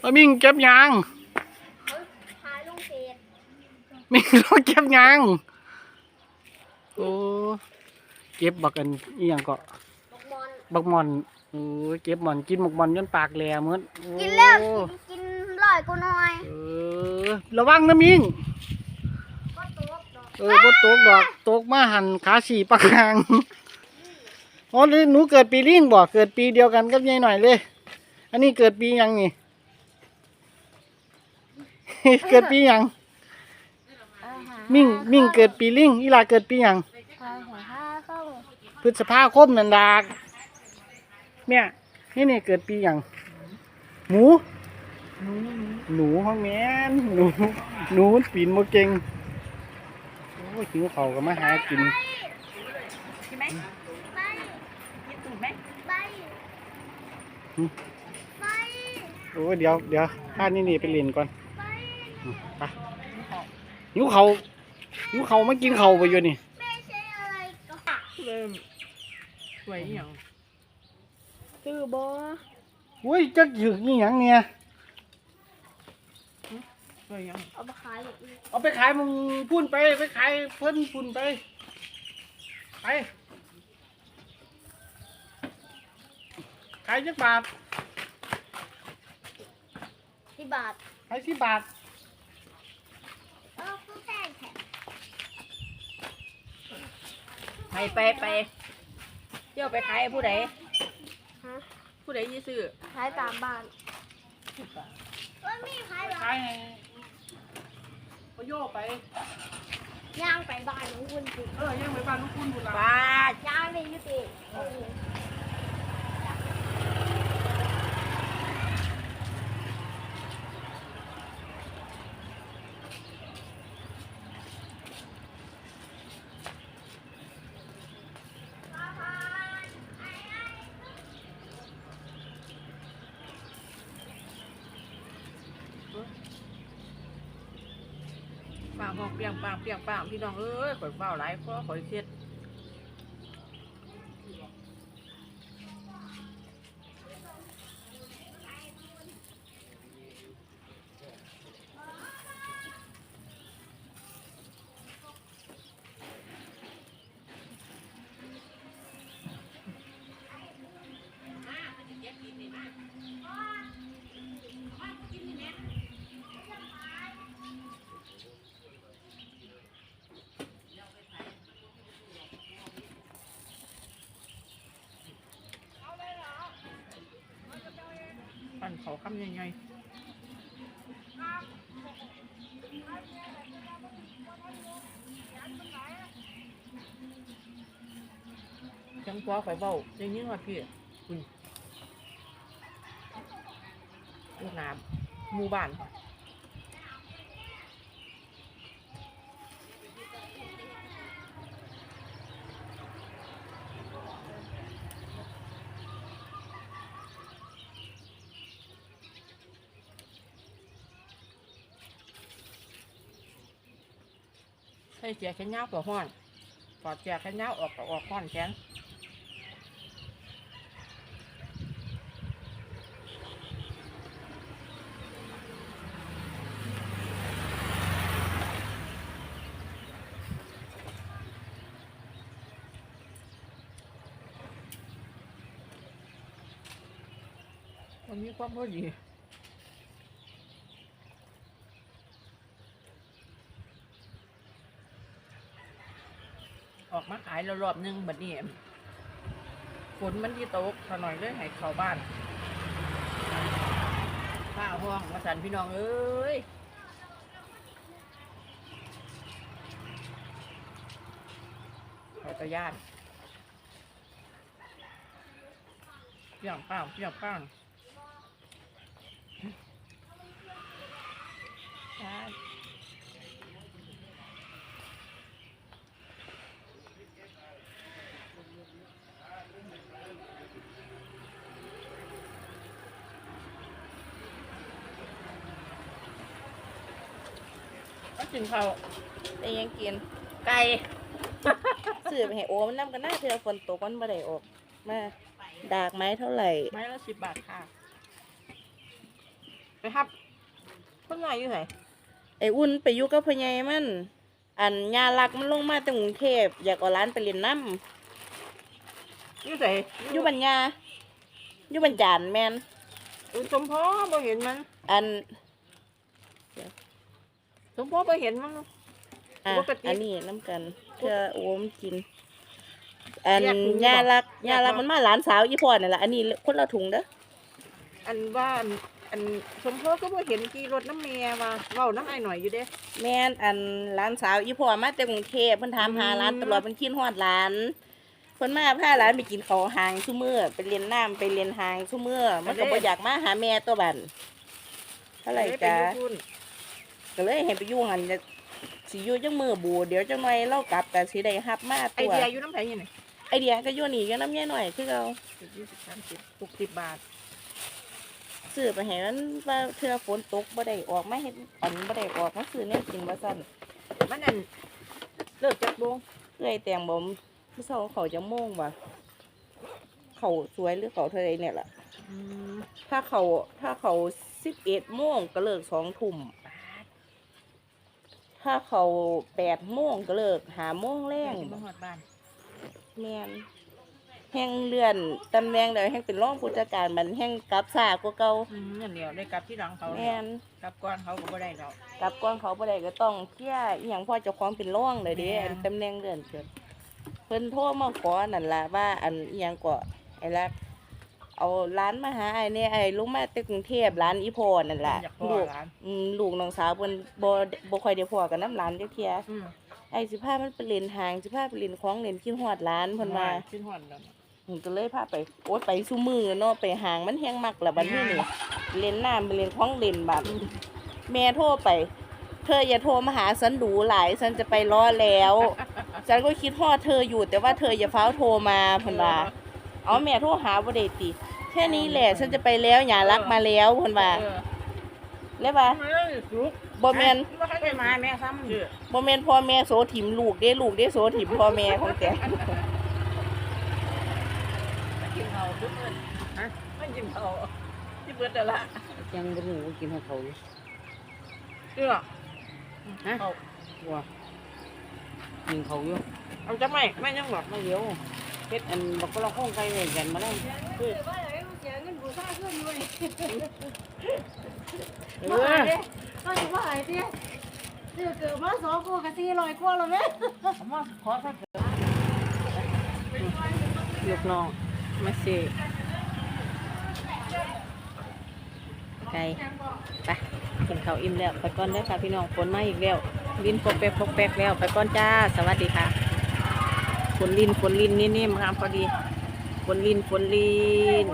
เอามิ่งเก็บยางเขาขายลงเพจมิ่งเราเก็บยางโอ้เก็บบักอันอีหยังก็บอกมอน บักหมอนโอ้ยเก็บหมอนกินบักหมอนจนปากแหลเหมือนโอ้กินแล้วกินกินร้อยกูหน่อยเออระวังนะมิ่งก็ตัวดอกเออบ่ตกดอกตกมาหันขาฉี่ปากกลางอ๋อหนูเกิดปีลิงบ่เกิดปีเดียวกันกับยายหน่อยเลย อันนี้เกิดปีหยังนี่ เกิดปีหยังมิ่งมิ่งเกิดปีลิงอีหลาเกิดปีหยังหาหัวห้าเข้าพฤษภาคมนันดากเนี่ยนี่นี่เกิดปีหยังหมูหนูห้องแม่นหนูหนูมันปีนโมเก่งโอ้ยหิวเขาวก็มาหากินใช่ไหมไปกินตูดไหมไปหืมไปโอ้ยเดี๋ยวเดี๋ยวข้านี่นี่ไปเล่นก่อน ไปอืมไปหิวเขาวหิวเขาวมากินเขาวไปอยู่นี่ไม่ใช่อะไรก็เริ่มสวยอหย่างซื้อบอโอ้ยจักหยึกนี่หยังเนี่ยสวยอหย่างเอามาขายแบบนี้เอาไปขายมึงพุ่นไปไปขายเพิ่นพุ่นไปไปขายจักบาทที่บาทขายสิบบาท เออผู้แพงแถม ไปไปไปเที่ยวไปขายให้ผู้ใดฮะผู้ใดยี่ซื้อขายตามบ้านว่ามีขายเหรอขายให้เขาโยกไปย่างไปบ้านของคุณสิเออยังไปบ้านลูกคุณบุญละป้าย่างไปอยุติ เออปางห้อกเปียงปางเปียงปางพี่น้องเอ้ยข่อยเฝ้าหลายข้อข่อยเช็ดปั่นเขาคำยังไงจังพอข่อยด ยินว่าพี่คุณลูกน้ำหมู่บ้า ใส่เสียแขนยาวตัวห้อนปอดเสียแขนยาวออกก็ออกห้อนแขนมันมีความพอดี ออกมาขายแล้วรอบนึงแบัดนี้ฝนมันที่ตกถหน่อยเลยให้เข้าบ้านข้าวห้องมาสันพี่น้องเอ้ยขอตะยานเปรี้ยงป้าเปรี้ยงป้าใช่ ก็กินข้าวแต่ยังกิน ไก่ ซื้อไปให้โอมันนำกันหน้าเธอฝนตกมันบ่ได้ออกมาดากไม้เท่าไหร่ ไม้ละสิบบาทค่ะ ไปครับคนน้อยอยู่ไหนไอ้อุ่นไปอยู่กับพ่อใหญ่มัน อันยาลักมันลงมาจากกรุงเทพอยากเอาร้านไปเรียนน้อยู่ไหนำอยู่บัญญาอยู่บัญจานแมนอยู่สมพอบ่เห็นมัน อันส มพอบ่เห็นมันอะปกติอันนี้น้ำกันเพื่อโอมกิน อันแยกถุงยาลักแยกยาลักบ่มันมาหลานสาวอีพ่อนี่นแหละอันนี้คนละถุงเด้ออันว่าอันอันสมพอก็บ่เห็นกี่รถน้ำเมียมาเว้าน้ำไอ้หน่อยอยู่เด้ แม่นอันหลานสาวอีพ่อมาจากกรุงเทพเพิ่นถามหาอืมร้านตลอดเพิ่นคิดฮอดหลานเพิ่นมาพาหลานไปกินข้าวหางซุมื้อไปเรียนน้ำไปเรียนหางซุมื้อมันก็บ่อยากมาหาแม่ตัวบันเท่าไหร่เลยปจ้าอยู่พุ่น ก็เลยให้ไปอยู่หันจะสิอยู่จังมือบูเดี๋ยวจังหน่อยเรากลับกันสิได้ฮับมาไอตัวเดียอยู่น้ำไผอยู่ไหนไอเดียก็อยู่นี่ก็น้ำแย่หน่อยคือเรายี่สิบสามสิบหกสิบบาทซื้อไปให้มันว่าเทื่อฝนตกบ่ได้ออกมาเฮ็ดอันบ่ได้ออกมาซื้อแนวกินว่าซั่นมันนั่นเลิกจากวงเอ้อยแตงบ่ผู้เฒ่าเขาจะโมงว่ะเขาสวยหรือเขาเท่าไรเนี่ยล่ะ อืมถ้าเขาถ้าเขา11โมงก็เลิก2ทุ่ม ถ้าเขา8โมงก็เลิก5โมงแรแรงงมาหอดบ้านแม่นแห่งเลื่อนตำแหน่งเดี๋ยวแห่งเป็นรองผู้จัดการมันแห่งกลับซากว่าเก่าอืมนั่นเดียวได้กลับที่หลังเขาแม่นกลับก่อนเขาก็บ่ได้ดอก กลับก่อนเขาบ่ได้ก็ต้องเคลียร์อหย่างพ่อเจ้าของเป็นรองเลยเด้แม่น อันตำแหน่งเลื่อนเกิดเพิ่นโทรมาขอนั่นล่ะว่าอันอหยังก็ไอ้ลัก เอาร้านมาหาไอ้เนี่ยไอ้ลงมาแต่กรุงเทพร้านอีพอนั่นล่ะอยากพ่อลูกร้าน อืมลูกน้องสาวเพิ่นบ่บ่ค่อยได้พอกับน้ำร้านจักเที่ยอืมไอ้สิพามันไปเล่นห้างสิพาไปเล่นของเล่นกินฮอดร้านเพิ่นว่าขึ้นหอดแล้วผมก็เลยพาไปโอ๊ยไปซุมือเนาะไปห่างมันแห้งมักละบัดนี้นี่เล่นน้ำไปเล่นคล้องเล่นบัดแม่โทรไป เธออย่าโทรมาหาฉันดูหลายฉันจะไปรอแล้ว ฉันก็คิดฮอดเธออยู่แต่ว่าเธออย่าเฝ้าวโทรมาเพิ่นว่า เอาแม่โทรหาบ่ได้ติ แค่นี้แหละฉันจะไปแล้วอย่ารักมาแล้วเพิ่นว่าเออแล้วว่าเอ้ยสุกบ่แม่นบ่ให้ไปมาแม่ซ้ำเออบ่แม่นพ่อแม่โสถิมลูกเด้ลูกเด้โสถิมพ่อแม่ของแกกินเขาทุกคนฮะไม่กินเขาที่เบิดแต่ละยังบ่รู้ว่ากินของเขาอยู่เชื่อฮะเขาว่ากินเขาอยู่เอาจะไม่ไม่ยังหรอกมาเดี๋ยว เฮ็ดอันบักกะละข้องไก่ไว้กันมาแล้วเออว่าอะไรเสียเงินบูชาขึ้นด้วยเอมาอหายเด้ก็จะว่าหายเด้เดี๋ยวเกิดมาสองกูกับสี่ร้อยกว่าแล้วแม่มาขอสักลูกน้องมาสิไก่ไปกินข้าวอิ่มแล้ว ไปก่อนเด้อค่ะพี่น้องฝนมาอีกแล้วลินปกแปกปกแปกแล้ว ไปก่อนจ้า สวัสดีค่ะ ฝนลินฝนลินนิ่มๆครับพอดีฝนลินฝนลิน